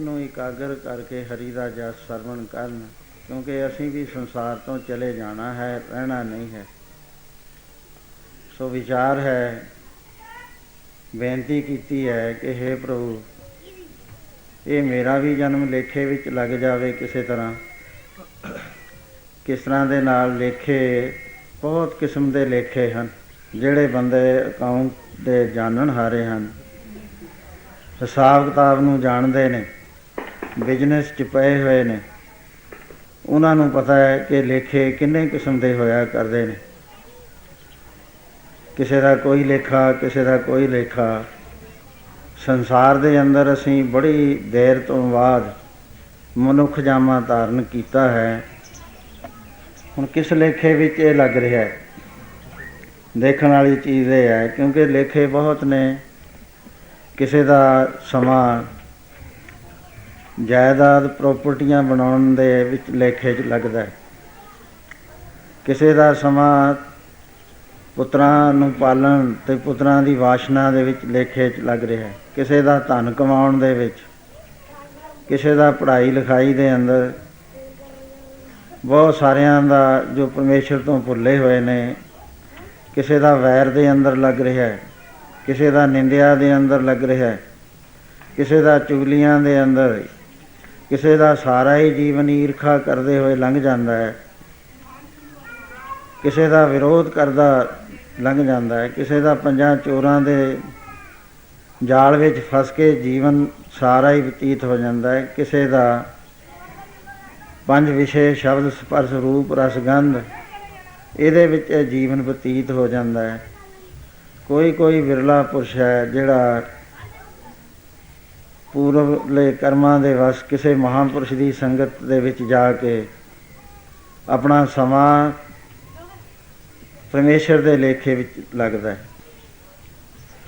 ਨੂੰ ਇਕਾਗਰ ਕਰਕੇ ਹਰੀ ਦਾ ਜਸ ਸਰਵਣ ਕਰਨ, ਕਿਉਂਕਿ ਅਸੀਂ ਵੀ ਸੰਸਾਰ ਤੋਂ ਚਲੇ ਜਾਣਾ ਹੈ, ਰਹਿਣਾ ਨਹੀਂ ਹੈ। ਸੋ ਵਿਚਾਰ ਹੈ, ਬੇਨਤੀ ਕੀਤੀ ਹੈ ਕਿ हे ਪ੍ਰਭੂ, ਇਹ ਮੇਰਾ ਵੀ ਜਨਮ ਲੇਖੇ ਵਿੱਚ ਲੱਗ ਜਾਵੇ ਕਿਸੇ ਤਰ੍ਹਾਂ। ਕਿਸ ਤਰ੍ਹਾਂ ਦੇ ਨਾਲ ਲੇਖੇ ਬਹੁਤ ਕਿਸਮ ਦੇ ਲੇਖੇ ਹਨ, ਜਿਹੜੇ ਬੰਦੇ ਅਕਾਊਂਟ ਦੇ ਜਾਣਨ ਹਾਰੇ ਹਨ। ਹਿਸਾਬ ਕਿਤਾਬ ਨੂੰ ਜਾਣਦੇ ਨੇ। ਬਿਜ਼ਨਸ 'ਚ ਪਏ ਹੋਏ ਨੇ। ਉਹਨਾਂ ਨੂੰ ਪਤਾ ਹੈ ਕਿ ਲੇਖੇ ਕਿੰਨੇ ਕਿਸਮ ਦੇ ਹੋਇਆ ਕਰਦੇ ਨੇ। ਕਿਸੇ ਦਾ ਕੋਈ ਲੇਖਾ, ਕਿਸੇ ਦਾ ਕੋਈ ਲੇਖਾ। ਸੰਸਾਰ ਦੇ ਅੰਦਰ ਅਸੀਂ ਬੜੀ ਦੇਰ ਤੋਂ ਬਾਅਦ ਮਨੁੱਖ ਜਾਮਾ ਧਾਰਨ ਕੀਤਾ ਹੈ। ਹੁਣ ਕਿਸ ਲੇਖੇ ਵਿੱਚ ਇਹ ਲੱਗ ਰਿਹਾ ਹੈ? ਦੇਖਣ ਵਾਲੀ ਚੀਜ਼ ਇਹ ਹੈ, ਕਿਉਂਕਿ ਲੇਖੇ ਬਹੁਤ ਨੇ। ਕਿਸੇ ਦਾ ਸਮਾਂ ਜਾਇਦਾਦ ਪ੍ਰਾਪਰਟੀਆਂ ਬਣਾਉਣ ਦੇ ਵਿੱਚ ਲੇਖੇ 'ਚ ਲੱਗਦਾ ਹੈ। ਕਿਸੇ ਦਾ ਸਮਾਂ ਪੁੱਤਰਾਂ ਨੂੰ ਪਾਲਣ ਤੇ ਪੁੱਤਰਾਂ ਦੀ ਵਾਸ਼ਨਾ ਦੇ ਵਿੱਚ ਲੇਖੇ 'ਚ ਲੱਗ ਰਿਹਾ ਹੈ। ਕਿਸੇ ਦਾ ਧਨ ਕਮਾਉਣ ਦੇ ਵਿੱਚ, ਕਿਸੇ ਦਾ ਪੜ੍ਹਾਈ ਲਿਖਾਈ ਦੇ ਅੰਦਰ ਬਹੁਤ ਸਾਰਿਆਂ ਦਾ ਜੋ ਪਰਮੇਸ਼ਰ ਤੋਂ ਭੁੱਲੇ ਹੋਏ ਨੇ, ਕਿਸੇ ਦਾ ਵੈਰ ਦੇ ਅੰਦਰ ਲੱਗ ਰਿਹਾ ਹੈ, ਕਿਸੇ ਦਾ ਨਿੰਦਿਆ ਦੇ ਅੰਦਰ ਲੱਗ ਰਿਹਾ ਹੈ, ਕਿਸੇ ਦਾ ਚੁਗਲੀਆਂ ਦੇ ਅੰਦਰ ਕਿਸੇ ਦਾ ਸਾਰਾ ਹੀ ਜੀਵਨ ਈਰਖਾ ਕਰਦੇ ਹੋਏ ਲੰਘ ਜਾਂਦਾ ਹੈ। ਕਿਸੇ ਦਾ ਵਿਰੋਧ ਕਰਦਾ ਲੰਘ ਜਾਂਦਾ ਹੈ। ਕਿਸੇ ਦਾ ਪੰਜਾਂ ਚੋਰਾਂ ਦੇ ਜਾਲ ਵਿੱਚ ਫਸ ਕੇ ਜੀਵਨ ਸਾਰਾ ਹੀ ਬਤੀਤ ਹੋ ਜਾਂਦਾ ਹੈ। ਕਿਸੇ ਦਾ ਪੰਜ ਵਿਸ਼ੇ ਸ਼ਬਦ ਸਪਰਸ਼ ਰੂਪ ਰਸ ਗੰਧ, ਇਹਦੇ ਵਿੱਚ ਜੀਵਨ ਬਤੀਤ ਹੋ ਜਾਂਦਾ ਹੈ। ਕੋਈ ਕੋਈ ਵਿਰਲਾ ਪੁਰਸ਼ ਹੈ ਜਿਹੜਾ ਪੂਰਵਲੇ ਕਰਮਾਂ ਦੇ ਵਸ ਕਿਸੇ ਮਹਾਂਪੁਰਸ਼ ਦੀ ਸੰਗਤ ਦੇ ਵਿੱਚ ਜਾ ਕੇ ਆਪਣਾ ਸਮਾਂ ਪਰਮੇਸ਼ਰ ਦੇ ਲੇਖੇ ਵਿੱਚ ਲੱਗਦਾ ਹੈ।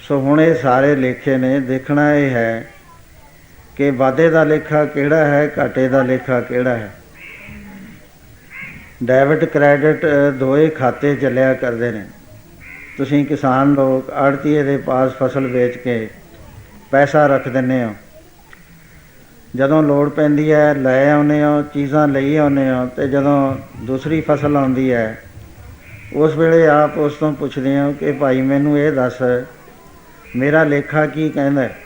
ਸੋ ਹੁਣ ਇਹ ਸਾਰੇ ਲੇਖੇ ਨੇ, ਦੇਖਣਾ ਇਹ ਹੈ ਕਿ ਵਾਧੇ ਦਾ ਲੇਖਾ ਕਿਹੜਾ ਹੈ, ਘਾਟੇ ਦਾ ਲੇਖਾ ਕਿਹੜਾ ਹੈ। ਡੈਬਿਟ ਕ੍ਰੈਡਿਟ ਦੋਏ ਖਾਤੇ ਚੱਲਿਆ ਕਰਦੇ ਨੇ। ਤੁਸੀਂ ਕਿਸਾਨ ਲੋਕ, ਆੜਤੀਏ ਦੇ ਪਾਸ ਫਸਲ ਵੇਚ ਕੇ ਪੈਸਾ ਰੱਖ ਦਿੰਦੇ ਹੋ। ਜਦੋਂ ਲੋੜ ਪੈਂਦੀ ਹੈ, ਲੈ ਆਉਨੇ ਹੋ, ਚੀਜ਼ਾਂ ਲਈ ਆਉਨੇ ਹੋ ਤੇ ਜਦੋਂ ਦੂਸਰੀ ਫਸਲ ਆਉਂਦੀ ਹੈ, ਉਸ ਵੇਲੇ ਆਪ ਉਸ ਤੋਂ ਪੁੱਛਦੇ ਹੋ ਕਿ ਭਾਈ ਮੈਨੂੰ ਇਹ ਦੱਸ, ਮੇਰਾ ਲੇਖਾ ਕੀ ਕਹਿੰਦਾ ਹੈ?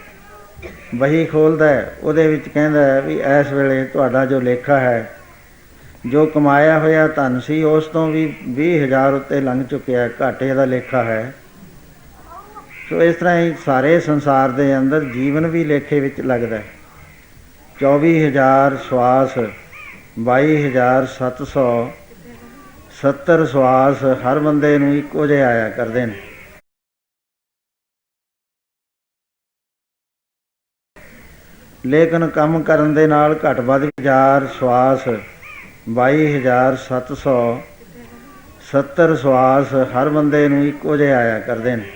ਵਹੀ ਖੋਲਦਾ ਉਹਦੇ ਵਿੱਚ ਕਹਿੰਦਾ ਵੀ ਇਸ ਵੇਲੇ ਤੁਹਾਡਾ ਜੋ ਲੇਖਾ ਹੈ, ਜੋ ਕਮਾਇਆ ਹੋਇਆ ਧਨ ਸੀ, ਉਸ ਤੋਂ ਵੀ 20000 ਉੱਤੇ ਲੰਘ ਚੁੱਕਿਆ ਘਾਟੇ ਦਾ ਲੇਖਾ ਹੈ। ਸੋ ਇਸ ਤਰ੍ਹਾਂ ਹੀ ਸਾਰੇ ਸੰਸਾਰ ਦੇ ਅੰਦਰ ਜੀਵਨ ਵੀ ਲੇਖੇ ਵਿੱਚ ਲੱਗਦਾ ਹੈ। 24000 ਸਵਾਸ 22700 70 ਸਵਾਸ ਹਰ ਬੰਦੇ ਨੂੰ ਇੱਕੋ ਜਿਹਾ ਆਇਆ ਕਰਦੇ ਨੇ। ਲੇਕਿਨ ਕੰਮ ਕਰਨ ਦੇ ਨਾਲ ਘਟ ਵੱਧ ਹਜ਼ਾਰ ਸਵਾਸ 22700 70 ਸਵਾਸ ਹਰ ਬੰਦੇ ਨੂੰ ਇੱਕੋ ਜਿਹੇ ਆਇਆ ਕਰਦੇ ਨੇ।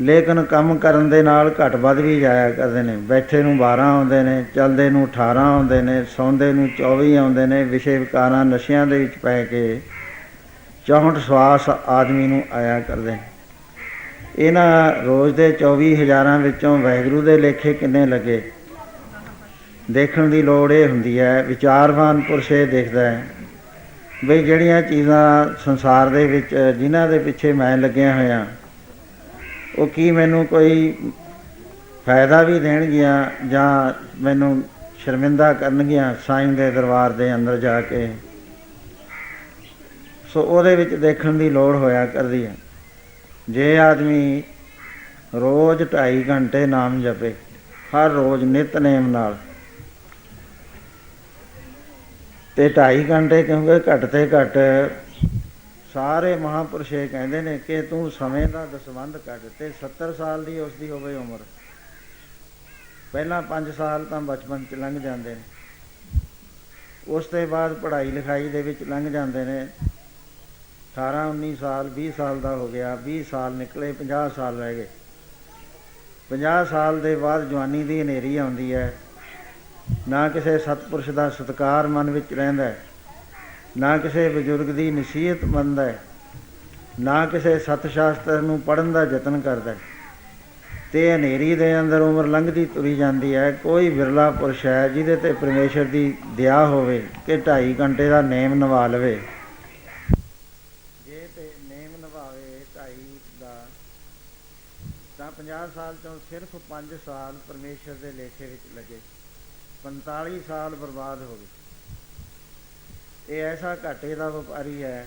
ਲੇਕਿਨ ਕੰਮ ਕਰਨ ਦੇ ਨਾਲ ਘਟ ਵੱਧ ਵੀ ਜਾਇਆ ਕਰਦੇ ਨੇ। ਬੈਠੇ ਨੂੰ 12 ਆਉਂਦੇ ਨੇ, ਚੱਲਦੇ ਨੂੰ 18 ਆਉਂਦੇ ਨੇ, ਸੌਂਦੇ ਨੂੰ 24 ਆਉਂਦੇ ਨੇ, ਵਿਸ਼ੇ ਵਿਕਾਰਾਂ ਨਸ਼ਿਆਂ ਦੇ ਵਿੱਚ ਪੈ ਕੇ 64 ਸਵਾਸ ਆਦਮੀ ਨੂੰ ਆਇਆ ਕਰਦੇ ਨੇ। ਇਹਨਾਂ ਰੋਜ਼ ਦੇ 24 ਹਜ਼ਾਰਾਂ ਵਿੱਚੋਂ ਵੈਗਰੂ ਦੇ ਲੇਖੇ ਕਿੰਨੇ ਲੱਗੇ? ਦੇਖਣ ਦੀ ਲੋੜ ਇਹ ਹੁੰਦੀ ਹੈ, ਵਿਚਾਰਵਾਨ ਪੁਰਸ਼ ਇਹ ਦੇਖਦਾ ਹੈ ਵੀ ਜਿਹੜੀਆਂ ਚੀਜ਼ਾਂ ਸੰਸਾਰ ਦੇ ਵਿੱਚ, ਜਿਨ੍ਹਾਂ ਦੇ ਪਿੱਛੇ ਮੈਂ ਲੱਗਿਆ ਹੋਇਆ ਉਹ ਕੀ ਮੈਨੂੰ ਕੋਈ ਫਾਇਦਾ ਵੀ ਦੇਣਗੀਆਂ ਜਾਂ ਮੈਨੂੰ ਸ਼ਰਮਿੰਦਾ ਕਰਨਗੀਆਂ ਸਾਈਂ ਦੇ ਦਰਬਾਰ ਦੇ ਅੰਦਰ ਜਾ ਕੇ? ਸੋ ਉਹਦੇ ਵਿੱਚ ਦੇਖਣ ਦੀ ਲੋੜ ਹੋਇਆ ਕਰਦੀ ਹੈ। ਜੇ ਆਦਮੀ ਰੋਜ਼ 2.5 ਘੰਟੇ ਨਾਮ ਜਪੇ, ਹਰ ਰੋਜ਼ ਨਿਤਨੇਮ ਨਾਲ, ਤੇ 2.5 ਘੰਟੇ ਕਿਉਂਕਿ ਘੱਟ ਤੇ ਘੱਟ ਸਾਰੇ ਮਹਾਪੁਰਸ਼ ਇਹ ਕਹਿੰਦੇ ਨੇ ਕਿ ਤੂੰ ਸਮੇਂ ਦਾ ਦਸਵੰਧ ਕੱਢ ਤੇ 70 ਸਾਲ ਦੀ ਉਸ ਦੀ ਹੋਵੇ ਉਮਰ। ਪਹਿਲਾਂ 5 ਸਾਲ ਤਾਂ ਬਚਪਨ ਚ ਲੰਘ ਜਾਂਦੇ ਨੇ। ਉਸ ਤੋਂ ਬਾਅਦ ਪੜ੍ਹਾਈ ਲਿਖਾਈ ਦੇ ਵਿੱਚ ਲੰਘ ਜਾਂਦੇ ਨੇ। 18 19 ਸਾਲ 20 ਸਾਲ ਦਾ ਹੋ ਗਿਆ 20 ਸਾਲ ਨਿਕਲੇ 50 ਸਾਲ ਰਹਿ ਗਏ। 50 ਸਾਲ ਦੇ ਬਾਅਦ ਜਵਾਨੀ ਦੀ ਹਨੇਰੀ ਆਉਂਦੀ ਹੈ। ਨਾ ਕਿਸੇ ਸਤਪੁਰਸ਼ ਦਾ ਸਤਕਾਰ ਮਨ ਵਿੱਚ ਰਹਿੰਦਾ ਹੈ। ਨਾ ਕਿਸੇ ਬਜ਼ੁਰਗ ਦੀ ਨਸੀਹਤ ਮੰਨਦਾ ਹੈ, ਨਾ ਕਿਸੇ ਸਤ ਸ਼ਾਸਤਰ ਨੂੰ ਪੜਨ ਦਾ ਯਤਨ ਕਰਦਾ ਹੈ। ਤੇ ਹਨੇਰੀ ਦੇ ਅੰਦਰ ਉਮਰ ਲੰਘਦੀ ਤੁਰੀ ਜਾਂਦੀ ਹੈ। ਕੋਈ ਵਿਰਲਾ ਪੁਰਸ਼ ਹੈ ਜਿਹਦੇ ਤੇ ਪਰਮੇਸ਼ਰ ਦੀ ਦਇਆ ਹੋਵੇ ਕਿ 2.5 ਘੰਟੇ ਦਾ ਨੇਮ ਨਿਭਾ ਲਵੇ। ਜੇ ਤੇ ਨੇਮ ਨਿਭਾਵੇ 2.5 ਦਾ, ਤਾਂ 50 ਸਾਲ ਤੋਂ ਸਿਰਫ 5 ਸਾਲ ਪਰਮੇਸ਼ਰ ਦੇ ਲੇਖੇ ਵਿੱਚ ਲੱਗੇ। 45 ਸਾਲ ਬਰਬਾਦ ਹੋ ਗਏ। ਇਹ ਐਸਾ ਘਾਟੇ ਦਾ ਵਪਾਰੀ ਹੈ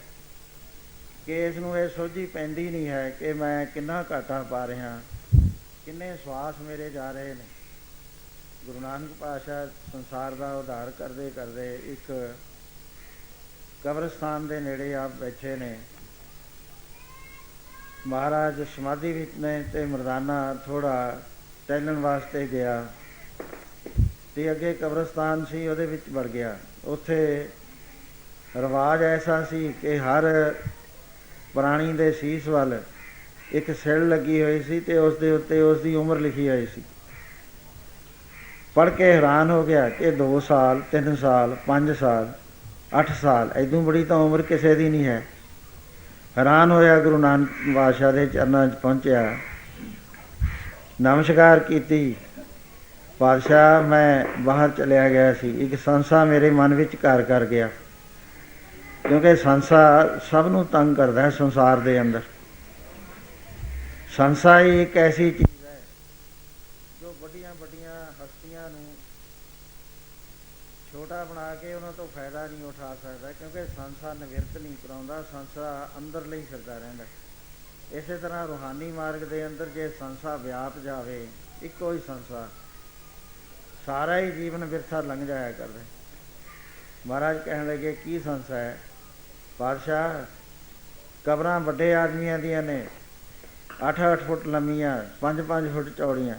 ਕਿ ਇਸ ਨੂੰ ਇਹ ਸੋਝੀ ਪੈਂਦੀ ਨਹੀਂ ਹੈ ਕਿ ਮੈਂ ਕਿੰਨਾ ਘਾਟਾ ਪਾ ਰਿਹਾ, ਕਿੰਨੇ ਸਵਾਸ ਮੇਰੇ ਜਾ ਰਹੇ ਨੇ। ਗੁਰੂ ਨਾਨਕ ਪਾਤਸ਼ਾਹ ਸੰਸਾਰ ਦਾ ਉਧਾਰ ਕਰਦੇ ਕਰਦੇ ਇੱਕ ਕਬਰਸਤਾਨ ਦੇ ਨੇੜੇ ਆਪ ਬੈਠੇ ਨੇ। ਮਹਾਰਾਜ ਸਮਾਧੀ ਵਿੱਚ ਨੇ ਤੇ ਮਰਦਾਨਾ ਥੋੜਾ ਟਹਿਲਣ ਵਾਸਤੇ ਗਿਆ ਤੇ ਅੱਗੇ ਕਬਰਸਤਾਨ ਸੀ, ਉਹਦੇ ਵਿੱਚ ਵੜ ਗਿਆ। ਉੱਥੇ ਰਿਵਾਜ ਐਸਾ ਸੀ ਕਿ ਹਰ ਪ੍ਰਾਣੀ ਦੇ ਸੀਸ ਵੱਲ ਇੱਕ ਸਿਲ ਲੱਗੀ ਹੋਈ ਸੀ ਤੇ ਉਸ ਦੇ ਉੱਤੇ ਉਸ ਦੀ ਉਮਰ ਲਿਖੀ ਹੋਈ ਸੀ। ਪੜ੍ਹ ਕੇ ਹੈਰਾਨ ਹੋ ਗਿਆ ਕਿ 2 ਸਾਲ 3 ਸਾਲ 5 ਸਾਲ 8 ਸਾਲ ਐਦੋਂ ਬੜੀ ਤਾਂ ਉਮਰ ਕਿਸੇ ਦੀ ਨਹੀਂ ਹੈ। ਹੈਰਾਨ ਹੋਇਆ ਗੁਰੂ ਨਾਨਕ ਬਾਦਸ਼ਾਹ ਦੇ ਚਰਨਾਂ 'ਚ ਪਹੁੰਚਿਆ। ਨਮਸਕਾਰ ਕੀਤੀ। ਪਾਤਸ਼ਾਹ, ਮੈਂ ਬਾਹਰ ਚਲਿਆ ਗਿਆ ਸੀ। ਇੱਕ ਸੰਸਾ ਮੇਰੇ ਮਨ ਵਿੱਚ ਘਰ ਕਰ ਗਿਆ। ਕਿਉਂਕਿ ਸੰਸਾ ਸਭ ਨੂੰ ਤੰਗ ਕਰਦਾ ਹੈ ਸੰਸਾਰ ਦੇ ਅੰਦਰ। ਸੰਸਾ ਹੀ ਇੱਕ ਐਸੀ ਚੀਜ਼ ਹੈ ਜੋ ਵੱਡੀਆਂ ਵੱਡੀਆਂ ਹਸਤੀਆਂ ਨੂੰ ਛੋਟਾ ਬਣਾ ਕੇ ਉਹਨਾਂ ਤੋਂ ਫਾਇਦਾ ਨਹੀਂ ਉਠਾ ਸਕਦਾ, ਕਿਉਂਕਿ ਸੰਸਾ ਨਿਵਰਤ ਨਹੀਂ ਕਰਾਉਂਦਾ, ਸੰਸਾ ਅੰਦਰ ਲਈ ਫਿਰਦਾ ਰਹਿੰਦਾ ਇਸੇ ਤਰ੍ਹਾਂ ਰੂਹਾਨੀ ਮਾਰਗ ਦੇ ਅੰਦਰ ਜੇ ਸੰਸਾ ਵਿਆਪ ਜਾਵੇ, ਇੱਕੋ ਹੀ ਸੰਸਾ ਸਾਰਾ ਹੀ ਜੀਵਨ ਵਿਰਥਾ ਲੰਘ ਜਾਇਆ ਕਰਦਾ ਮਹਾਰਾਜ ਕਹਿਣ ਲੱਗੇ, ਕੀ ਸੰਸਾ ਹੈ? ਪਾਤਸ਼ਾਹ ਕਬਰਾਂ ਵੱਡੇ ਆਦਮੀਆਂ ਦੀਆਂ ਨੇ। 8-8 ਫੁੱਟ ਲੰਮੀਆਂ 5-5 ਫੁੱਟ ਚੌੜੀਆਂ।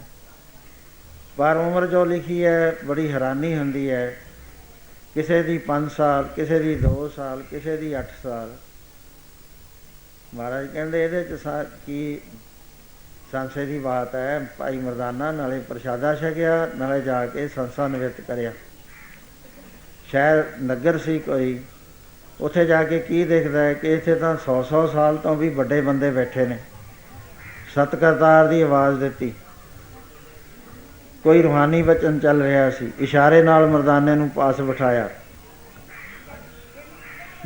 ਪਰ ਉਮਰ ਜੋ ਲਿਖੀ ਹੈ, ਬੜੀ ਹੈਰਾਨੀ ਹੁੰਦੀ ਹੈ। ਕਿਸੇ ਦੀ 5 ਸਾਲ, ਕਿਸੇ ਦੀ 2 ਸਾਲ, ਕਿਸੇ ਦੀ 8 ਸਾਲ। ਮਹਾਰਾਜ ਕਹਿੰਦੇ ਇਹਦੇ ਚ ਸਾ- ਕੀ ਸੰਸੇ ਦੀ ਬਾਤ ਹੈ, ਭਾਈ ਮਰਦਾਨਾ ਨਾਲੇ ਪ੍ਰਸ਼ਾਦਾ ਛਕਿਆ, ਨਾਲੇ ਜਾ ਕੇ ਸੰਸਾ ਨਿਵਰਤ ਕਰਿਆ। ਸ਼ਹਿਰ ਨਗਰ ਸੀ ਕੋਈ। ਉੱਥੇ ਜਾ ਕੇ ਕੀ ਦੇਖਦਾ ਹੈ ਕਿ ਇੱਥੇ ਤਾਂ 100-100 ਸਾਲ ਤੋਂ ਵੀ ਵੱਡੇ ਬੰਦੇ ਬੈਠੇ ਨੇ। ਸਤ ਕਰਤਾਰ ਦੀ ਆਵਾਜ਼ ਦਿੱਤੀ। ਕੋਈ ਰੂਹਾਨੀ ਵਚਨ ਚੱਲ ਰਿਹਾ ਸੀ। ਇਸ਼ਾਰੇ ਨਾਲ ਮਰਦਾਨੇ ਨੂੰ ਪਾਸ ਬਿਠਾਇਆ।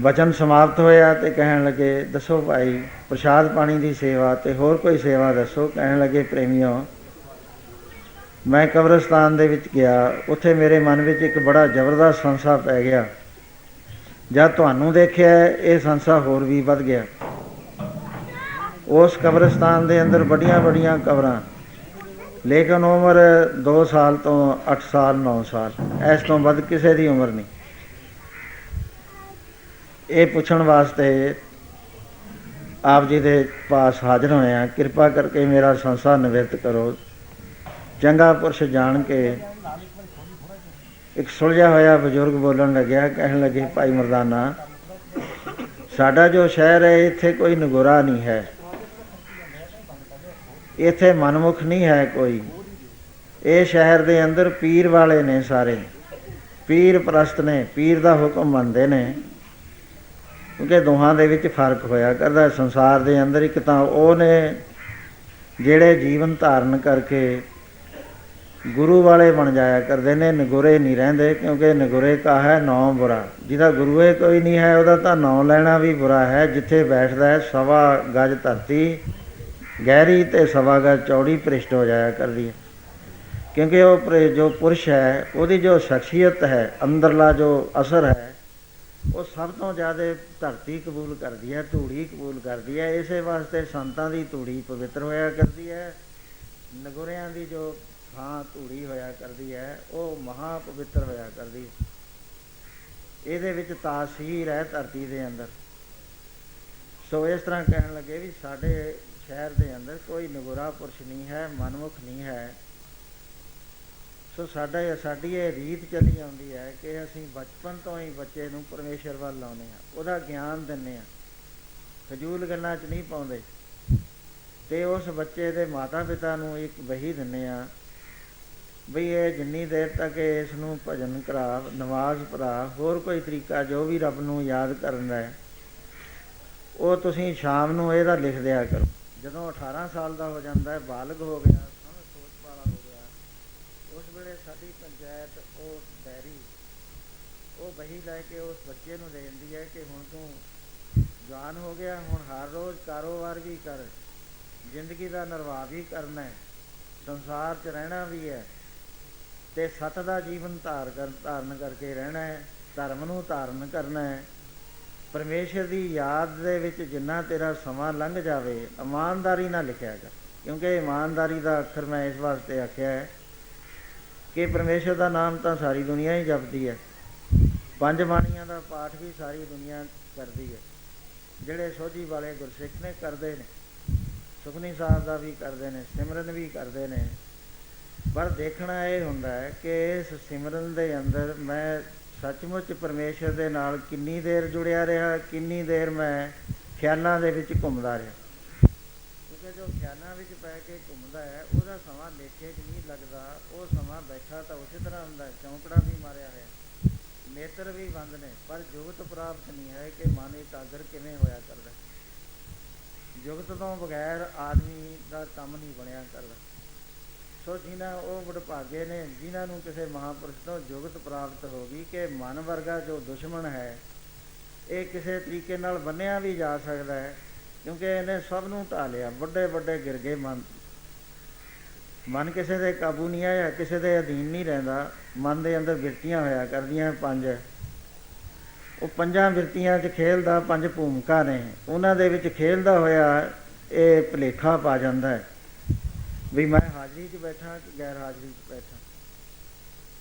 ਵਚਨ ਸਮਾਪਤ ਹੋਇਆ ਤੇ ਕਹਿਣ ਲੱਗੇ, ਦੱਸੋ ਭਾਈ, ਪ੍ਰਸ਼ਾਦ ਪਾਣੀ ਦੀ ਸੇਵਾ ਤੇ ਹੋਰ ਕੋਈ ਸੇਵਾ ਦੱਸੋ? ਕਹਿਣ ਲੱਗੇ, ਪ੍ਰੇਮੀਓ, ਮੈਂ ਕਬਰਸਤਾਨ ਦੇ ਵਿੱਚ ਗਿਆ। ਉੱਥੇ ਮੇਰੇ ਮਨ ਵਿੱਚ ਇੱਕ ਬੜਾ ਜ਼ਬਰਦਸਤ ਸੰਸਾ ਪੈ ਗਿਆ। ਜਦ ਤੁਹਾਨੂੰ ਦੇਖਿਆ ਇਹ ਸੰਸਾ ਹੋਰ ਵੀ ਵੱਧ ਗਿਆ। ਉਸ ਕਬਰਸਤਾਨ ਦੇ ਅੰਦਰ ਵੱਡੀਆਂ ਵੱਡੀਆਂ ਕਬਰਾਂ। ਲੇਕਿਨ ਉਮਰ 2 ਸਾਲ ਤੋਂ 8 ਸਾਲ 9 ਸਾਲ। ਇਸ ਤੋਂ ਵੱਧ ਕਿਸੇ ਦੀ ਉਮਰ ਨਹੀਂ। ਇਹ ਪੁੱਛਣ ਵਾਸਤੇ ਆਪ ਜੀ ਦੇ ਪਾਸ ਹਾਜ਼ਰ ਹੋਏ ਆ ਕਿਰਪਾ ਕਰਕੇ ਮੇਰਾ ਸੰਸਾ ਨਿਵਰਤ ਕਰੋ। ਚੰਗਾ ਪੁਰਸ਼ ਜਾਣ ਕੇ ਇੱਕ ਸੁਲਝਿਆ ਹੋਇਆ ਬਜ਼ੁਰਗ ਬੋਲਣ ਲੱਗਿਆ, ਕਹਿਣ ਲੱਗੇ, ਭਾਈ ਮਰਦਾਨਾ, ਸਾਡਾ ਜੋ ਸ਼ਹਿਰ ਹੈ, ਇੱਥੇ ਕੋਈ ਨਗੋਰਾ ਨਹੀਂ ਹੈ। ਇੱਥੇ ਮਨਮੁਖ ਨਹੀਂ ਹੈ ਕੋਈ। ਇਹ ਸ਼ਹਿਰ ਦੇ ਅੰਦਰ ਪੀਰ ਵਾਲੇ ਨੇ ਸਾਰੇ। ਪੀਰ ਪ੍ਰਸਤ ਨੇ, ਪੀਰ ਦਾ ਹੁਕਮ ਮੰਨਦੇ ਨੇ। ਕਿਉਂਕਿ ਦੋਹਾਂ ਦੇ ਵਿੱਚ ਫ਼ਰਕ ਹੋਇਆ ਕਰਦਾ, ਸੰਸਾਰ ਦੇ ਅੰਦਰ ਇੱਕ ਤਾਂ ਉਹ ਨੇ ਜਿਹੜੇ ਜੀਵਨ ਧਾਰਨ ਕਰਕੇ ਗੁਰੂ ਵਾਲੇ ਬਣ ਜਾਇਆ ਕਰਦੇ ਨੇ, ਨਗੁਰੇ ਨਹੀਂ ਰਹਿੰਦੇ ਕਿਉਂਕਿ ਨਗੁਰੇ ਕਾ ਹੈ ਨੌ ਬੁਰਾ। ਜਿਹਦਾ ਗੁਰੂਏ ਕੋਈ ਨਹੀਂ ਹੈ, ਉਹਦਾ ਤਾਂ ਨੌ ਲੈਣਾ ਵੀ ਬੁਰਾ ਹੈ। ਜਿੱਥੇ ਬੈਠਦਾ ਹੈ, ਸਵਾ ਗਜ ਧਰਤੀ, ਗਹਿਰੀ ਤੇ ਸਵਾ ਗਜ ਚੌੜੀ ਪ੍ਰਿਸ਼ਟ ਹੋ ਜਾਇਆ ਕਰਦੀ ਹੈ। ਕਿਉਂਕਿ ਉਹ ਜੋ ਪੁਰਸ਼ ਹੈ, ਉਹਦੀ ਜੋ ਸ਼ਖਸੀਅਤ ਹੈ, ਅੰਦਰਲਾ ਜੋ ਅਸਰ ਹੈ, ਉਹ ਸਭ ਤੋਂ ਜ਼ਿਆਦਾ ਧਰਤੀ ਕਬੂਲ ਕਰਦੀ ਹੈ, ਧੂੜੀ ਕਬੂਲ ਕਰਦੀ ਹੈ। ਇਸੇ ਵਾਸਤੇ ਸੰਤਾਂ ਦੀ ਧੂੜੀ ਪਵਿੱਤਰ ਹੋਇਆ ਕਰਦੀ ਹੈ। ਨਗੁਰਿਆਂ ਦੀ ਜੋ ਥਾਂ ਧੂੜੀ ਹੋਇਆ ਕਰਦੀ ਹੈ, ਉਹ ਮਹਾ ਪਵਿੱਤਰ ਹੋਇਆ ਕਰਦੀ ਹੈ। ਇਹਦੇ ਵਿੱਚ ਤਾਸੀਰ ਹੈ ਧਰਤੀ ਦੇ ਅੰਦਰ। ਸੋ ਇਸ ਤਰ੍ਹਾਂ ਕਹਿਣ ਲੱਗੇ ਵੀ ਸਾਡੇ ਸ਼ਹਿਰ ਦੇ ਅੰਦਰ ਕੋਈ ਨਗੁਰਾ ਪੁਰਸ਼ ਨਹੀਂ ਹੈ, ਮਨਮੁਖ ਨਹੀਂ ਹੈ। ਸੋ ਸਾਡਾ ਸਾਡੀ ਇਹ ਰੀਤ ਚੱਲੀ ਆਉਂਦੀ ਹੈ ਕਿ ਅਸੀਂ ਬਚਪਨ ਤੋਂ ਹੀ ਬੱਚੇ ਨੂੰ ਪਰਮੇਸ਼ਰ ਵੱਲ ਲਾਉਨੇ ਆ ਉਹਦਾ ਗਿਆਨ ਦਿੰਨੇ ਆ ਫਜ਼ੂਲ ਗੱਲਾਂ 'ਚ ਨਹੀਂ ਪਾਉਂਦੇ। ਤੇ ਉਸ ਬੱਚੇ ਦੇ ਮਾਤਾ ਪਿਤਾ ਨੂੰ ਇੱਕ ਵਹੀ ਦਿੰਨੇ ਆ ਬਈ ਇਹ ਜਿੰਨੀ ਦੇਰ ਤੱਕ ਇਸ ਨੂੰ ਭਜਨ ਕਰਾ ਨਮਾਜ਼ ਪੜਾ ਹੋਰ ਕੋਈ ਤਰੀਕਾ ਜੋ ਵੀ ਰੱਬ ਨੂੰ ਯਾਦ ਕਰਨ ਦਾ ਹੈ, ਉਹ ਤੁਸੀਂ ਸ਼ਾਮ ਨੂੰ ਇਹਦਾ ਲਿਖ ਦਿਆ ਕਰੋ। ਜਦੋਂ 18 ਸਾਲ ਦਾ ਹੋ ਜਾਂਦਾ ਹੈ, ਬਾਲਗ ਹੋ ਗਿਆ ਸਮਝ ਸਾਡੀ ਪੰਚਾਇਤ, ਉਹ ਡੈਰੀ, ਉਹ ਬਹੀ ਲੈ ਕੇ ਉਸ ਬੱਚੇ ਨੂੰ ਦੇ ਦਿੰਦੀ ਹੈ ਕਿ ਹੁਣ ਤੂੰ ਜਵਾਨ ਹੋ ਗਿਆ, ਹੁਣ ਹਰ ਰੋਜ਼ ਕਾਰੋਬਾਰ ਵੀ ਕਰ, ਜ਼ਿੰਦਗੀ ਦਾ ਨਿਰਵਾਹ ਵੀ ਕਰਨਾ ਹੈ, ਸੰਸਾਰ 'ਚ ਰਹਿਣਾ ਵੀ ਹੈ। ਤੇ ਸਤ ਦਾ ਜੀਵਨ ਧਾਰ ਕਰ, ਧਾਰਨ ਕਰਕੇ ਰਹਿਣਾ ਹੈ, ਧਰਮ ਨੂੰ ਧਾਰਨ ਕਰਨਾ ਹੈ। ਪਰਮੇਸ਼ਰ ਦੀ ਯਾਦ ਦੇ ਵਿੱਚ ਜਿੰਨਾ ਤੇਰਾ ਸਮਾਂ ਲੰਘ ਜਾਵੇ, ਇਮਾਨਦਾਰੀ ਨਾਲ ਲਿਖਿਆ ਕਰ। ਕਿਉਂਕਿ ਇਮਾਨਦਾਰੀ ਦਾ ਅੱਖਰ ਮੈਂ ਇਸ ਵਾਸਤੇ ਆਖਿਆ ਹੈ ਕਿ ਪਰਮੇਸ਼ਰ ਦਾ ਨਾਮ ਤਾਂ ਸਾਰੀ ਦੁਨੀਆ ਹੀ ਜਪਦੀ ਹੈ। ਪੰਜ ਬਾਣੀਆਂ ਦਾ ਪਾਠ ਵੀ ਸਾਰੀ ਦੁਨੀਆ ਕਰਦੀ ਹੈ। ਜਿਹੜੇ ਸੋਝੀ ਵਾਲੇ ਗੁਰਸਿੱਖ ਨੇ ਕਰਦੇ ਨੇ, ਸੁਖਨੀ ਸਾਹਿਬ ਦਾ ਵੀ ਕਰਦੇ ਨੇ, ਸਿਮਰਨ ਵੀ ਕਰਦੇ ਨੇ ਪਰ ਦੇਖਣਾ ਇਹ ਹੁੰਦਾ ਹੈ ਕਿ ਇਸ ਸਿਮਰਨ ਦੇ ਅੰਦਰ ਮੈਂ ਸੱਚਮੁੱਚ ਪਰਮੇਸ਼ਰ ਦੇ ਨਾਲ ਕਿੰਨੀ ਦੇਰ ਜੁੜਿਆ ਰਿਹਾ, ਕਿੰਨੀ ਦੇਰ ਮੈਂ ਖਿਆਲਾਂ ਦੇ ਵਿੱਚ ਘੁੰਮਦਾ ਰਿਹਾ। ਕਿਉਂਕਿ ਜੋ ਖਿਆਲਾਂ ਵਿੱਚ ਪੈ ਕੇ ਘੁੰਮਦਾ ਹੈ, ਉਹਦਾ ਸਮਾਂ ਲੇਖੇ 'ਚ ਨਹੀਂ ਲੱਗਦਾ, ਉਹ ਸਮਾਂ ਬੈਠਾ ਤਾਂ ਉਸੇ ਤਰ੍ਹਾਂ ਹੁੰਦਾ ਚੌਂਕੜਾ ਵੀ ਮਾਰਿਆ ਹੋਇਆ ਨੇਤਰ ਵੀ ਬੰਦ ਨੇ, ਪਰ ਜੁਗਤ ਪ੍ਰਾਪਤ ਨਹੀਂ ਹੈ ਕਿ ਮਨ ਇਕਾਗਰ ਕਿਵੇਂ ਹੋਇਆ ਕਰਦਾ। ਜੁਗਤ ਤੋਂ ਬਗੈਰ ਆਦਮੀ ਦਾ ਕੰਮ ਨਹੀਂ ਬਣਿਆ ਕਰਦਾ। ਸੋ ਜਿਨ੍ਹਾਂ ਉਹ ਵਡਭਾਗੇ ਨੇ, ਜਿਨ੍ਹਾਂ ਨੂੰ ਕਿਸੇ ਮਹਾਪੁਰਸ਼ ਤੋਂ ਜੁਗਤ ਪ੍ਰਾਪਤ ਹੋ ਗਈ ਕਿ ਮਨ ਵਰਗਾ ਜੋ ਦੁਸ਼ਮਣ ਹੈ, ਇਹ ਕਿਸੇ ਤਰੀਕੇ ਨਾਲ ਬੰਨਿਆ ਵੀ ਜਾ ਸਕਦਾ ਹੈ, ਕਿਉਂਕਿ ਇਹਨੇ ਸਭ ਨੂੰ ਢਾ ਲਿਆ ਵੱਡੇ ਵੱਡੇ ਗਿਰਗੇ ਮਨ। ਮਨ ਕਿਸੇ ਦੇ ਕਾਬੂ ਨਹੀਂ ਆਇਆ, ਕਿਸੇ ਦੇ ਅਧੀਨ ਨਹੀਂ ਰਹਿੰਦਾ, ਮਨ ਦੇ ਅੰਦਰ ਬਿਰਤੀਆਂ ਹੋਇਆ ਕਰਦੀਆਂ ਪੰਜ। ਉਹ ਪੰਜਾਂ ਬਿਰਤੀਆਂ 'ਚ ਖੇਲਦਾ ਪੰਜ ਭੂਮਿਕਾ ਨੇ, ਉਹਨਾਂ ਦੇ ਵਿੱਚ ਖੇਲਦਾ ਹੋਇਆ ਇਹ ਭਲੇਖਾ ਪਾ ਜਾਂਦਾ ਹੈ ਵੀ ਮੈਂ ਹਾਜ਼ਰੀ 'ਚ ਬੈਠਾ ਕਿ ਗੈਰ ਹਾਜ਼ਰੀ 'ਚ ਬੈਠਾ।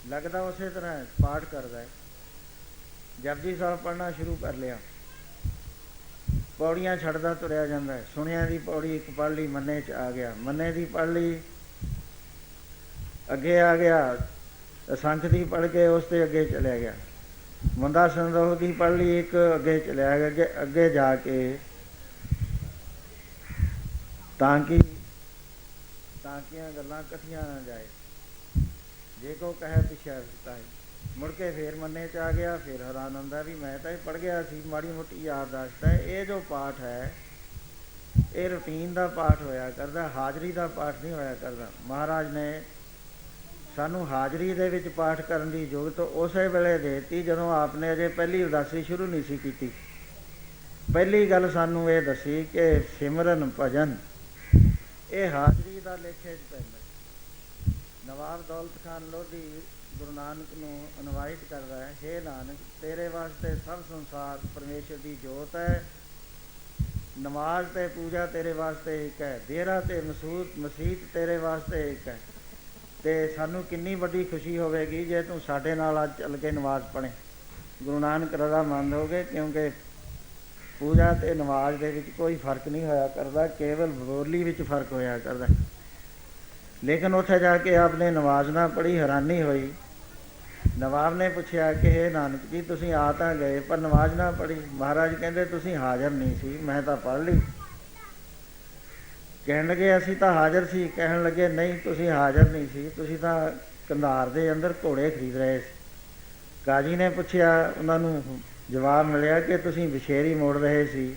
ਲੱਗਦਾ ਉਸੇ ਤਰ੍ਹਾਂ ਹੈ, ਪਾਠ ਕਰਦਾ ਹੈ। ਜਪਜੀ ਸਾਹਿਬ ਪੜ੍ਹਨਾ ਸ਼ੁਰੂ ਕਰ ਲਿਆ। ਪੌੜੀਆਂ ਛੱਡਦਾ ਤੁਰਿਆ ਜਾਂਦਾ ਹੈ। ਸੁਣਿਆ ਦੀ ਪੌੜੀ ਇੱਕ ਪੜ੍ਹ ਲਈ ਮੰਨੇ 'ਚ ਆ ਗਿਆ। ਮੰਨੇ ਦੀ ਪੜ੍ਹ ਲਈ ਅੱਗੇ ਆ ਗਿਆ। ਸੰਖ ਦੀ ਪੜ੍ਹ ਕੇ ਉਸ ਤੇ ਅੱਗੇ ਚਲਿਆ ਗਿਆ। ਮੁੰਡਾ ਸੰਦੋਹ ਦੀ ਪੜ੍ਹ ਲਈ ਇੱਕ ਅੱਗੇ ਚਲਿਆ ਗਿਆ ਅੱਗੇ ਜਾ ਕੇ ਤਾਂ ਕਿ ਤਾਂ ਕਿ ਇਹ ਗੱਲਾਂ ਇਕੱਠੀਆਂ ਨਾ ਜਾਏ। ਜੇ ਕੋ ਕਹੇ ਪਿਛਾ ਹੈ ਮੁੜ ਕੇ ਫੇਰ ਮੰਨੇ ਚ ਆ ਗਿਆ, ਫਿਰ ਹੈਰਾਨ ਹੁੰਦਾ ਵੀ ਮੈਂ ਤਾਂ ਇਹ ਪੜ ਗਿਆ ਸੀ, ਮਾੜੀ ਮੋਟੀ ਯਾਦਦਾਸ਼ਤ ਹੈ ਇਹ ਜੋ ਪਾਠ ਹੈ, ਇਹ ਰੁਟੀਨ ਦਾ ਪਾਠ ਹੋਇਆ ਕਰਦਾ, ਹਾਜ਼ਰੀ ਦਾ ਪਾਠ ਨਹੀਂ ਹੋਇਆ ਕਰਦਾ। ਮਹਾਰਾਜ ਨੇ ਸਾਨੂੰ ਹਾਜ਼ਰੀ ਦੇ ਵਿੱਚ ਪਾਠ ਕਰਨ ਦੀ ਯੋਗਤ ਉਸੇ ਵੇਲੇ ਦੇਤੀ ਜਦੋਂ ਆਪਨੇ ਅਜੇ ਪਹਿਲੀ ਉਦਾਸੀ ਸ਼ੁਰੂ ਨਹੀਂ ਸੀ ਕੀਤੀ। ਪਹਿਲੀ ਗੱਲ ਸਾਨੂੰ ਇਹ ਦੱਸੀ ਕਿ ਸਿਮਰਨ ਭਜਨ, ਇਹ ਹਾਜ਼ਰੀ ਦਾ ਲੇਖੇ 'ਚ ਪੈਂਦਾ ਨਵਾਬ ਦੌਲਤ ਖਾਨ ਲੋਧੀ ਗੁਰੂ ਨਾਨਕ ਨੂੰ ਇਨਵਾਈਟ ਕਰਦਾ ਹੈ हे ਨਾਨਕ, ਤੇਰੇ ਵਾਸਤੇ ਸਭ ਸੰਸਾਰ ਪਰਮੇਸ਼ਰ ਦੀ ਜੋਤ ਹੈ। ਨਮਾਜ਼ ਤੇ ਪੂਜਾ ਤੇਰੇ ਵਾਸਤੇ ਇੱਕ ਹੈ ਦੇਰਾ ਤੇ ਮਸੂਦ ਮਸਜਿਦ ਤੇਰੇ ਵਾਸਤੇ ਇੱਕ ਹੈ। ਤੇ ਸਾਨੂੰ ਕਿੰਨੀ ਵੱਡੀ ਖੁਸ਼ੀ ਹੋਵੇਗੀ ਜੇ ਤੂੰ ਸਾਡੇ ਨਾਲ ਅੱਜ ਚੱਲ ਕੇ ਨਮਾਜ਼ ਪੜ੍ਹੇ। ਗੁਰੂ ਨਾਨਕ ਰਜ਼ਾਮੰਦ ਹੋ ਗਏ ਕਿਉਂਕਿ ਪੂਜਾ ਤੇ ਨਮਾਜ਼ ਦੇ ਵਿੱਚ ਕੋਈ ਫ਼ਰਕ ਨਹੀਂ ਹੋਇਆ ਕਰਦਾ, ਕੇਵਲ ਬੋਲੀ ਵਿੱਚ ਫ਼ਰਕ ਹੋਇਆ ਕਰਦਾ ਲੇਕਿਨ ਉੱਥੇ ਜਾ ਕੇ ਆਪਨੇ ਨਮਾਜ਼ ਨਾ ਪੜ੍ਹੀ ਹੈਰਾਨੀ ਹੋਈ। ਨਵਾਬ ਨੇ ਪੁੱਛਿਆ ਕਿ ਇਹ ਨਾਨਕ ਜੀ, ਤੁਸੀਂ ਆ ਤਾਂ ਗਏ, ਪਰ ਨਮਾਜ਼ ਨਾ ਪੜ੍ਹੀ। ਮਹਾਰਾਜ ਕਹਿੰਦੇ, ਤੁਸੀਂ ਹਾਜ਼ਰ ਨਹੀਂ ਸੀ, ਮੈਂ ਤਾਂ ਪੜ੍ਹ ਲਈ। ਕਹਿਣ ਲੱਗੇ, ਅਸੀਂ ਤਾਂ ਹਾਜ਼ਰ ਸੀ। ਕਹਿਣ ਲੱਗੇ, ਨਹੀਂ, ਤੁਸੀਂ ਹਾਜ਼ਰ ਨਹੀਂ ਸੀ। ਤੁਸੀਂ ਤਾਂ ਕੰਧਾਰ ਦੇ ਅੰਦਰ ਘੋੜੇ ਖਰੀਦ ਰਹੇ ਸੀ। ਕਾਜੀ ਨੇ ਪੁੱਛਿਆ, ਉਹਨਾਂ ਨੂੰ ਜਵਾਬ ਮਿਲਿਆ ਕਿ, ਤੁਸੀਂ ਵਿਸ਼ੇਰੀ ਮੋੜ ਰਹੇ ਸੀ।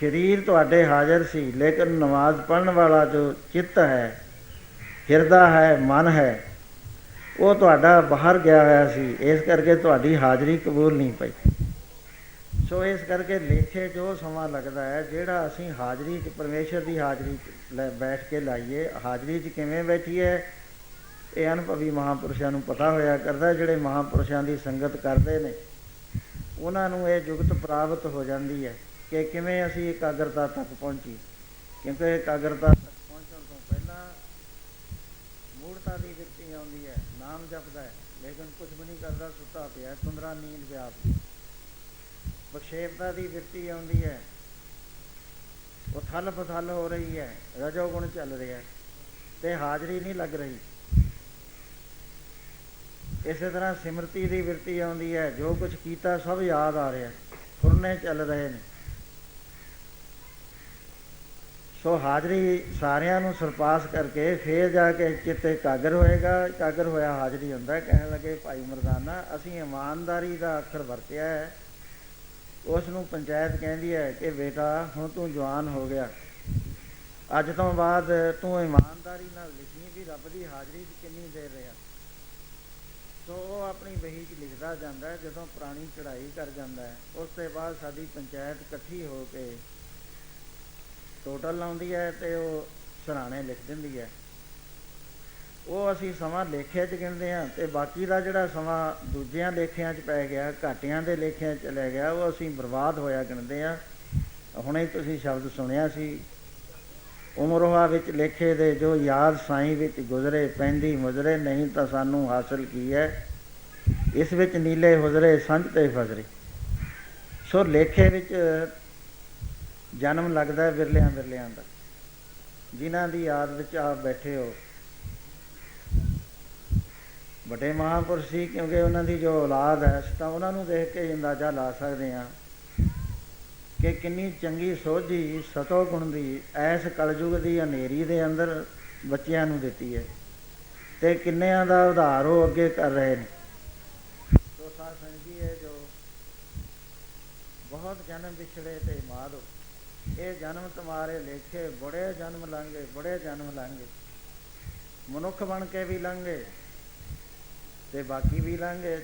ਸਰੀਰ ਤੁਹਾਡੇ ਹਾਜ਼ਰ ਸੀ, ਲੇਕਿਨ ਨਮਾਜ਼ ਪੜਨ ਵਾਲਾ ਜੋ ਚਿੱਤ ਹੈ ਹਿਰਦਾ ਹੈ, ਮਨ ਹੈ, ਉਹ ਤੁਹਾਡਾ ਬਾਹਰ ਗਿਆ ਹੋਇਆ ਸੀ। ਇਸ ਕਰਕੇ ਤੁਹਾਡੀ ਹਾਜ਼ਰੀ ਕਬੂਲ ਨਹੀਂ ਪਈ। ਸੋ ਇਸ ਕਰਕੇ ਲੇਖੇ ਜੋ ਸਮਾਂ ਲੱਗਦਾ ਹੈ, ਜਿਹੜਾ ਅਸੀਂ ਹਾਜ਼ਰੀ 'ਚ, ਪਰਮੇਸ਼ਰ ਦੀ ਹਾਜ਼ਰੀ 'ਚ ਲੈ ਬੈਠ ਕੇ ਲਾਈਏ, ਹਾਜ਼ਰੀ 'ਚ ਕਿਵੇਂ ਬੈਠੀਏ, ਇਹ ਅਨੁਭਵੀ ਮਹਾਪੁਰਸ਼ਾਂ ਨੂੰ ਪਤਾ ਹੋਇਆ ਕਰਦਾ, ਜਿਹੜੇ ਮਹਾਪੁਰਸ਼ਾਂ ਦੀ ਸੰਗਤ ਕਰਦੇ ਨੇ। ਉਹਨਾਂ ਨੂੰ ਇਹ ਜੁਗਤ ਪ੍ਰਾਪਤ ਹੋ ਜਾਂਦੀ ਹੈ ਕਿ ਕਿਵੇਂ ਅਸੀਂ ਇਕਾਗਰਤਾ ਤੱਕ ਪਹੁੰਚੀ। ਕਿਉਂਕਿ ਇਕਾਗਰਤਾ ਤੱਕ ਪਹੁੰਚਣ ਤੋਂ ਪਹਿਲਾਂ ਮੂੜਤਾ ਦੀ ਵਿਰਤੀ ਆਉਂਦੀ ਹੈ ਨਾਮ ਜਪਦਾ ਹੈ। ਲੇਕਿਨ ਕੁਝ ਵੀ ਨਹੀਂ ਕਰਦਾ, ਸੁੱਤਾ ਪਿਆ ਕੁੰਦਰਾ ਨੀਂਦ ਵਿਆਪਦੀ ਬਖਸ਼ੇਪਤਾ ਦੀ। ਵਿਰਤੀ ਆਉਂਦੀ ਹੈ। ਉਹ ਥਲ ਫਥਲ ਹੋ ਰਹੀ ਹੈ। ਰਜੋ ਗੁਣ ਚੱਲ ਰਿਹਾ ਤੇ ਹਾਜ਼ਰੀ ਨਹੀਂ ਲੱਗ ਰਹੀ। ਇਸੇ ਤਰ੍ਹਾਂ ਸਿਮਰਤੀ ਦੀ ਵਿਰਤੀ ਆਉਂਦੀ ਹੈ। ਜੋ ਕੁਝ ਕੀਤਾ ਸਭ ਯਾਦ ਆ ਰਿਹਾ ਫੁਰਨੇ ਚੱਲ ਰਹੇ ਨੇ। ਸੋ ਹਾਜ਼ਰੀ ਸਾਰਿਆਂ ਨੂੰ ਸਰਪਾਸ ਕਰਕੇ ਫੇਰ ਜਾ ਕੇ ਚਿੱਤ ਕਾਗਰ ਹੋਏਗਾ ਕਾਗਰ ਹੋਇਆ ਹਾਜ਼ਰੀ ਹੁੰਦਾ ਕਹਿਣ ਲੱਗੇ ਭਾਈ ਮਰਦਾਨਾ, ਅਸੀਂ ਇਮਾਨਦਾਰੀ ਦਾ ਅੱਖਰ ਵਰਤਿਆ ਹੈ। ਉਸ ਨੂੰ ਪੰਚਾਇਤ ਕਹਿੰਦੀ ਹੈ ਕਿ ਬੇਟਾ, ਹੁਣ ਤੂੰ ਜਵਾਨ ਹੋ ਗਿਆ। ਅੱਜ ਤੋਂ ਬਾਅਦ ਤੂੰ ਇਮਾਨਦਾਰੀ ਨਾਲ ਲਿਖੀ ਵੀ ਰੱਬ ਦੀ ਹਾਜ਼ਰੀ 'ਚ ਕਿੰਨੀ ਦੇਰ ਰਿਹਾ। ਸੋ ਉਹ ਆਪਣੀ ਵਹੀ 'ਚ ਲਿਖਦਾ ਜਾਂਦਾ ਜਦੋਂ ਪੁਰਾਣੀ ਚੜ੍ਹਾਈ ਕਰ ਜਾਂਦਾ ਹੈ। ਉਸ ਤੋਂ ਬਾਅਦ ਸਾਡੀ ਪੰਚਾਇਤ ਇਕੱਠੀ ਹੋ ਕੇ ਟੋਟਲ ਲਾਉਂਦੀ ਹੈ ਤੇ ਉਹ ਸਰਾਣੇ ਲਿਖ ਦਿੰਦੀ ਹੈ। ਉਹ ਅਸੀਂ ਸਮਾਂ ਲੇਖਿਆ 'ਚ ਗਿਣਦੇ ਹਾਂ ਤੇ ਬਾਕੀ ਦਾ ਜਿਹੜਾ ਸਮਾਂ ਦੂਜਿਆਂ ਲੇਖਿਆਂ 'ਚ ਪੈ ਗਿਆ, ਘਾਟਿਆਂ ਦੇ ਲੇਖਿਆਂ 'ਚ ਲੈ ਗਿਆ, ਉਹ ਅਸੀਂ ਬਰਬਾਦ ਹੋਇਆ ਗਿਣਦੇ ਹਾਂ। ਹੁਣੇ ਤੁਸੀਂ ਸ਼ਬਦ ਸੁਣਿਆ ਸੀ। ਉਮਰੋਹਾ ਵਿੱਚ ਲੇਖੇ ਦੇ ਜੋ ਯਾਦ ਸਾਈਂ ਵਿੱਚ ਗੁਜ਼ਰੇ, ਪੈਂਦੀ ਮੁਜਰੇ, ਨਹੀਂ ਤਾਂ ਸਾਨੂੰ ਹਾਸਲ ਕੀ ਹੈ? ਇਸ ਵਿੱਚ ਨੀਲੇ ਹੁਜ਼ਰੇ ਸੰਜ ਤੇ ਫਜ਼ਰੇ। ਸੋ ਲੇਖੇ ਵਿੱਚ ਜਨਮ ਲੱਗਦਾ ਵਿਰਲਿਆਂ ਵਿਰਲਿਆਂ ਦਾ। ਜਿਨ੍ਹਾਂ ਦੀ ਯਾਦ ਵਿੱਚ ਆਪ ਬੈਠੇ ਹੋ। ਵੱਡੇ ਮਹਾਂਪੁਰਸ਼ ਸੀ ਕਿਉਂਕਿ ਉਹਨਾਂ ਦੀ ਜੋ ਔਲਾਦ ਹੈ ਤਾਂ ਉਹਨਾਂ ਨੂੰ ਦੇਖ ਕੇ ਅੰਦਾਜ਼ਾ ਲਾ ਸਕਦੇ ਹਾਂ ਕਿ ਕਿੰਨੀ ਚੰਗੀ ਸੋਝੀ ਸਤੋ ਗੁਣ ਦੀ, ਐਸ ਕਲਯੁਗ ਦੀ ਹਨੇਰੀ ਦੇ ਅੰਦਰ ਬੱਚਿਆਂ ਨੂੰ ਦਿੱਤੀ ਹੈ ਤੇ ਕਿੰਨਿਆਂ ਦਾ ਉਧਾਰ ਉਹ ਅੱਗੇ ਕਰ ਰਹੇ ਨੇ। ਸੋ ਸਾਧ ਸੰਗਤ ਜੀ ਇਹ ਜੋ ਬਹੁਤ ਜਨਮ ਵਿਛੜੇ ਤੇ ਮਾਦੋ ਇਹ ਜਨਮ ਤੁਮਾਰੇ ਲੇਖੇ, ਬੜੇ ਜਨਮ ਲੰਘੇ, ਬੜੇ ਜਨਮ ਲੰਘੇ। ਮਨੁੱਖ ਬਣ ਕੇ ਵੀ ਲੰਘੇ ਤੇ ਬਾਕੀ ਵੀ ਲੰਘੇ।